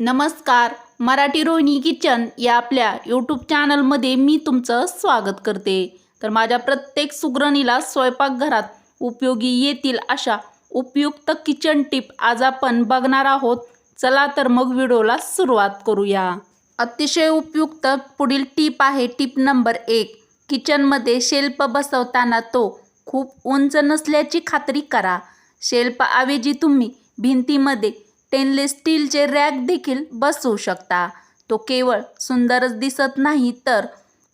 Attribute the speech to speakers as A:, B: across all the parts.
A: नमस्कार मराठी रोहिणी किचन या आपल्या यूट्यूब चॅनलमध्ये मी तुमचं स्वागत करते. तर माझ्या प्रत्येक सुगरणीला स्वयंपाकघरात उपयोगी येतील अशा उपयुक्त किचन टिप आज आपण बघणार आहोत. चला तर मग व्हिडिओला सुरुवात करूया. अतिशय उपयुक्त पुढील टीप आहे टीप नंबर एक. किचनमध्ये शेल्फ बसवताना तो खूप उंच नसल्याची खात्री करा. शेल्फऐवजी तुम्ही भिंतीमध्ये स्टेनलेस स्टीलचे रॅक देखील बसवू शकता. तो केवळ सुंदरच दिसत नाही तर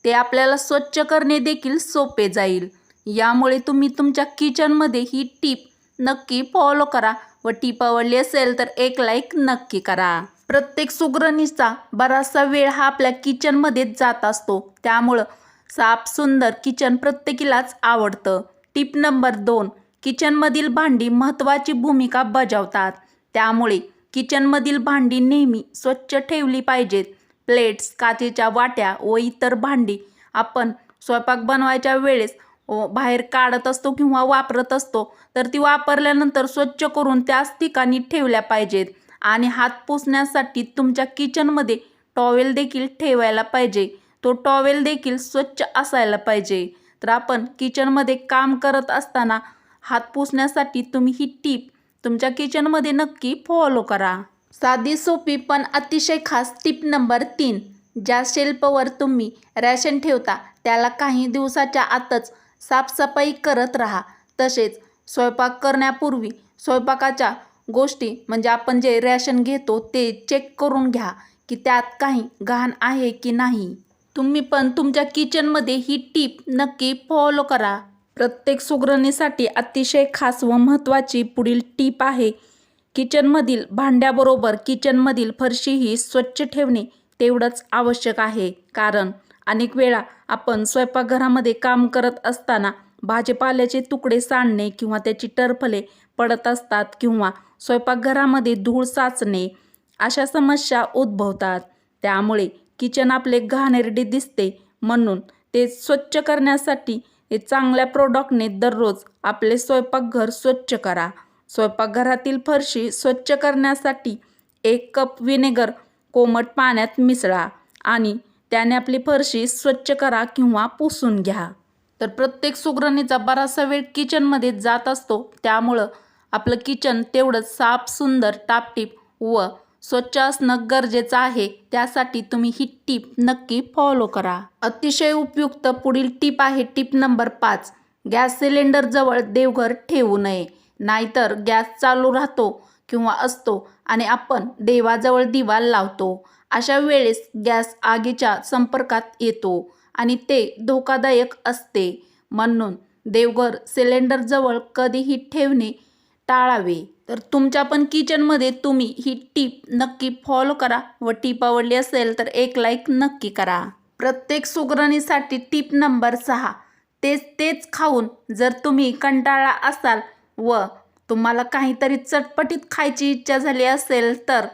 A: ते आपल्याला स्वच्छ करणे देखील सोपे जाईल. यामुळे तुम्ही तुमच्या किचनमध्ये ही टीप नक्की फॉलो करा व टीप आवडली असेल तर एक लाईक नक्की करा. प्रत्येक सुगरणीचा बराचसा वेळ हा आपल्या किचनमध्येच जात असतो. त्यामुळं साफ सुंदर किचन प्रत्येकीलाच आवडतं. टिप नंबर दोन किचनमधील भांडी महत्त्वाची भूमिका बजावतात. त्यामुळे किचनमधील भांडी नेहमी स्वच्छ ठेवली पाहिजेत. प्लेट्स काचेच्या वाट्या व इतर भांडी आपण स्वयंपाक बनवायच्या वेळेस व बाहेर काढत असतो किंवा वापरत असतो तर ती वापरल्यानंतर स्वच्छ करून त्याच ठिकाणी ठेवल्या पाहिजेत. आणि हात पुसण्यासाठी तुमच्या किचनमध्ये टॉवेल देखील ठेवायला पाहिजे. तो टॉवेल देखील स्वच्छ असायला पाहिजे. तर आपण किचनमध्ये काम करत असताना हात पुसण्यासाठी तुम्ही ही टीप तुमच्या किचनमध्ये नक्की फॉलो करा. साधी सोपी पण अतिशय खास टिप नंबर तीन. ज्या शेल्फवर तुम्ही रॅशन ठेवता त्याला काही दिवसाच्या आतच साफसफाई करत राहा. तसेच स्वयंपाक करण्यापूर्वी स्वयंपाकाच्या गोष्टी म्हणजे आपण जे रॅशन घेतो ते चेक करून घ्या की त्यात काही घाण आहे की नाही. तुम्ही पण तुमच्या किचनमध्ये ही टीप नक्की फॉलो करा. प्रत्येक सुगरणीसाठी अतिशय खास व महत्त्वाची पुढील टीप आहे. किचनमधील भांड्याबरोबर किचनमधील फरशीही स्वच्छ ठेवणे तेवढंच आवश्यक आहे. कारण अनेक वेळा आपण स्वयंपाकघरामध्ये काम करत असताना भाजीपाल्याचे तुकडे सांडणे किंवा त्याची टरफले पडत असतात किंवा स्वयंपाकघरामध्ये धूळ साचणे अशा समस्या उद्भवतात. त्यामुळे किचन आपले घाणेरडे दिसते म्हणून ते स्वच्छ करण्यासाठी हे चांगल्या प्रोडक्टने दररोज आपले स्वयंपाकघर स्वच्छ करा. स्वयंपाकघरातील फरशी स्वच्छ करण्यासाठी एक कप विनेगर कोमट पाण्यात मिसळा आणि त्याने आपली फरशी स्वच्छ करा किंवा पुसून घ्या. तर प्रत्येक सुगरणीचा बराचसा वेळ किचनमध्ये जात असतो. त्यामुळं आपलं किचन तेवढंच साफ सुंदर टापटीप व स्वच्छ असणं गरजेचं आहे. त्यासाठी तुम्ही ही टीप नक्की फॉलो करा. अतिशय उपयुक्त पुढील टीप आहे टीप नंबर पाच. गॅस सिलेंडर जवळ देवघर ठेवू नये. नाहीतर गॅस चालू राहतो किंवा असतो आणि आपण देवाजवळ दिवा लावतो. अशा वेळेस गॅस आगीच्या संपर्कात येतो आणि ते धोकादायक असते. म्हणून देवघर सिलेंडरजवळ कधीही ठेवणे टाळावे. तर तुमच्या पण किचनमध्ये तुम्ही ही टीप नक्की फॉलो करा व टीप आवडली असेल तर एक लाईक नक्की करा. प्रत्येक सुगरणीसाठी टीप नंबर सहा. तेच तेच खाऊन जर तुम्ही कंटाळा असाल व तुम्हाला काहीतरी चटपटीत खायची इच्छा झाली असेल तर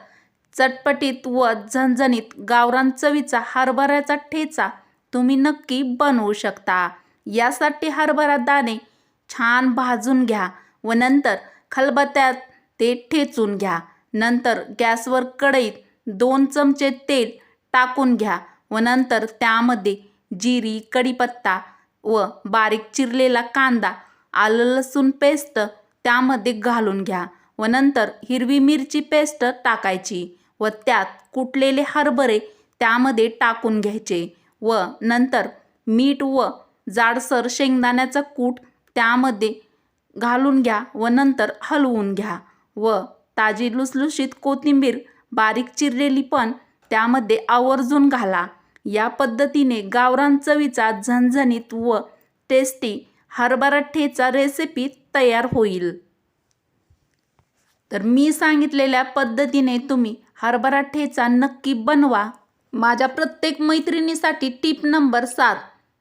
A: चटपटीत व झणझणीत गावरान चवीचा हरभऱ्याचा ठेचा तुम्ही नक्की बनवू शकता. यासाठी हरभरा दाणे छान भाजून घ्या व नंतर खलबत्त्यात ते ठेचून घ्या. नंतर गॅसवर कढईत दोन चमचे तेल टाकून घ्या व नंतर त्यामध्ये जिरी कढीपत्ता व बारीक चिरलेला कांदा आलं लसूण पेस्ट त्यामध्ये घालून घ्या व नंतर हिरवी मिरची पेस्ट टाकायची व त्यात कुटलेले हरभरे त्यामध्ये टाकून घ्यायचे व नंतर मीठ व जाडसर शेंगदाण्याचा कूट त्यामध्ये घालून घ्या व नंतर हलवून घ्या व ताजी लुसलुशीत कोथिंबीर बारीक चिरलेली पण त्यामध्ये आवर्जून घाला. या पद्धतीने गावरान चवीचा झणझणीत व टेस्टी हरभरा ठेचा रेसिपी तयार होईल. तर मी सांगितलेल्या पद्धतीने तुम्ही हरभरा ठेचा नक्की बनवा. माझ्या प्रत्येक मैत्रिणीसाठी टीप नंबर सात.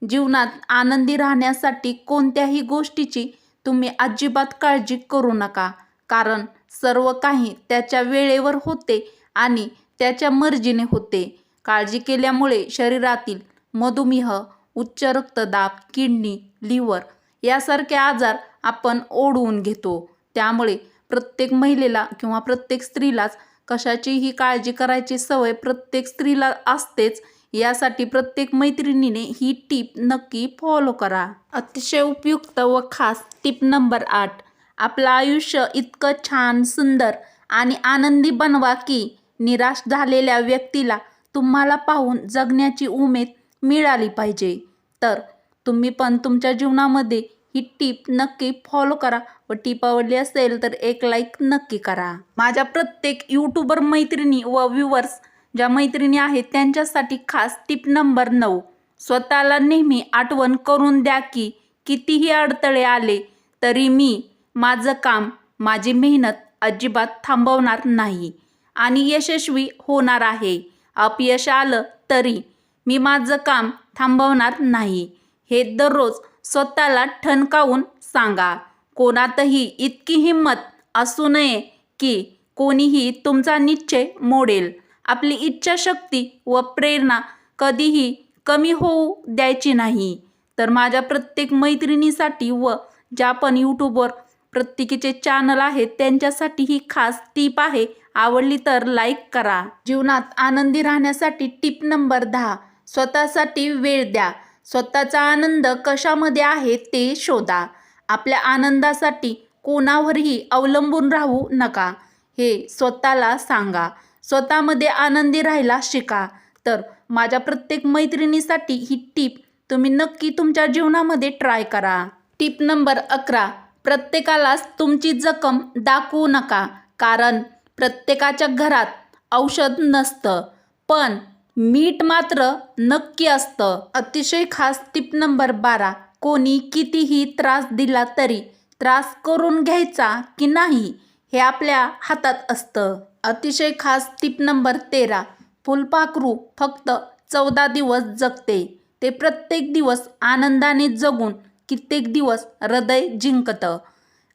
A: जीवनात आनंदी राहण्यासाठी कोणत्याही गोष्टीची तुम्ही अजिबात काळजी करू नका. कारण सर्व काही त्याच्या वेळेवर होते आणि त्याच्या मर्जीने होते. काळजी केल्यामुळे शरीरातील मधुमेह उच्च रक्तदाब किडनी लिव्हर यासारखे आजार आपण ओढवून घेतो. त्यामुळे प्रत्येक महिलेला किंवा प्रत्येक स्त्रीलाच कशाचीही काळजी करायची सवय प्रत्येक स्त्रीला असतेच यासाठी प्रत्येक मैत्रिणीने ही टीप नक्की फॉलो करा. अतिशय उपयुक्त व खास टीप नंबर आठ. आपलं आयुष्य इतकं छान सुंदर आणि आनंदी बनवा की निराश झालेल्या व्यक्तीला तुम्हाला पाहून जगण्याची उमेद मिळाली पाहिजे. तर तुम्ही पण तुमच्या जीवनामध्ये ही टीप नक्की फॉलो करा व टीप आवडली असेल तर एक लाईक नक्की करा. माझ्या प्रत्येक यूट्यूबर मैत्रिणी व व्ह्युअर्स ज्या मैत्रिणी आहेत त्यांच्यासाठी खास टिप नंबर नऊ. स्वतःला नेहमी आठवण करून द्या की कितीही अडथळे आले तरी मी माझं काम माझी मेहनत अजिबात थांबवणार नाही आणि यशस्वी होणार आहे. अपयश आलं तरी मी माझं काम थांबवणार नाही. हे दररोज स्वतःला ठणकावून सांगा. कोणातही इतकी हिंमत असू नये की कोणीही तुमचा निश्चय मोडेल. आपली इच्छाशक्ती व प्रेरणा कधीही कमी होऊ द्यायची नाही. तर माझ्या प्रत्येक मैत्रिणीसाठी व ज्या पण यूट्यूबवर प्रत्येकीचे चॅनल आहेत त्यांच्यासाठी ही खास टीप आहे. आवडली तर लाईक करा. जीवनात आनंदी राहण्यासाठी टीप नंबर दहा. स्वतःसाठी वेळ द्या. स्वतःचा आनंद कशामध्ये आहे ते शोधा. आपल्या आनंदासाठी कोणावरही अवलंबून राहू नका. हे स्वतःला सांगा. स्वतःमध्ये आनंदी राहायला शिका. तर माझ्या प्रत्येक मैत्रिणीसाठी ही टीप तुम्ही नक्की तुमच्या जीवनामध्ये ट्राय करा. टीप नंबर अकरा प्रत्येकालाच तुमची जखम दाखवू नका कारण प्रत्येकाच्या घरात औषध नसतं पण मीठ मात्र नक्की असतं. अतिशय खास टिप नंबर बारा कोणी कितीही त्रास दिला तरी त्रास करून घ्यायचा की नाही? हे आपल्या हातात असतं. अतिशय खास टिप नंबर तेरा. फुलपाखरू फक्त चौदा दिवस जगते. ते प्रत्येक दिवस आनंदाने जगून कित्येक दिवस हृदय जिंकतं.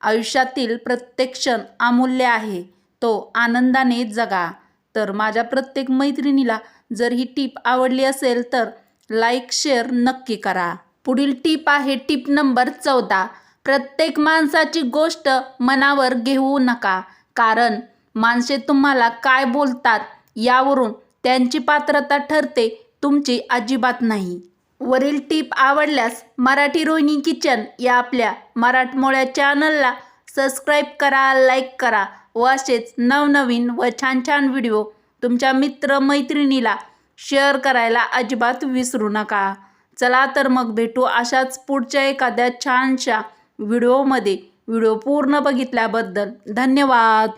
A: आयुष्यातील प्रत्येक क्षण अमूल्य आहे. तो आनंदाने जगा. तर माझ्या प्रत्येक मैत्रिणीला जर ही टीप आवडली असेल तर लाईक शेअर नक्की करा. पुढील टीप आहे टीप नंबर चौदा. प्रत्येक माणसाची गोष्ट मनावर घेऊ नका. कारण माणसे तुम्हाला काय बोलतात यावरून त्यांची पात्रता ठरते तुमची अजिबात नाही. वरील टीप आवडल्यास मराठी रोहिणी किचन या आपल्या मराठमोळ्या चॅनलला सबस्क्राईब करा लाईक करा व असेच नवनवीन व छान छान व्हिडिओ तुमच्या मित्र मैत्रिणीला शेअर करायला अजिबात विसरू नका. चला तर मग भेटू अशाच पुढच्या एखाद्या छानशा व्हिडिओमध्ये व्हिडिओ पूर्ण बघितल्याबद्दल धन्यवाद.